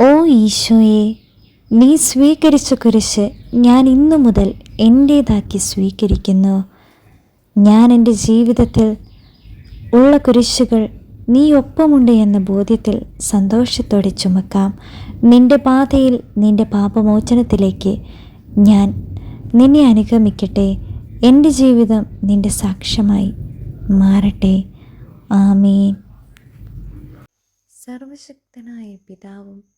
ഓ ഈശോയെ നീ സ്വീകരിച്ച കുരിശ് ഞാൻ ഇന്നു മുതൽ എന്റേതാക്കി സ്വീകരിക്കുന്നു. ഞാൻ എന്റെ ജീവിതത്തിൽ ഉള്ള കുരിശുകൾ നീ ഒപ്പമുണ്ട് എന്ന ബോധ്യത്തിൽ സന്തോഷത്തോടെ ചുമക്കാം. നിന്റെ പാതയിൽ നിന്റെ പാപമോചനത്തിലേക്ക് ഞാൻ നിന്നെ അനുഗമിക്കട്ടെ. എന്റെ ജീവിതം നിന്റെ സാക്ഷ്യമായി മാറട്ടെ. ആമീൻ. സർവശക്തനായ പിതാവും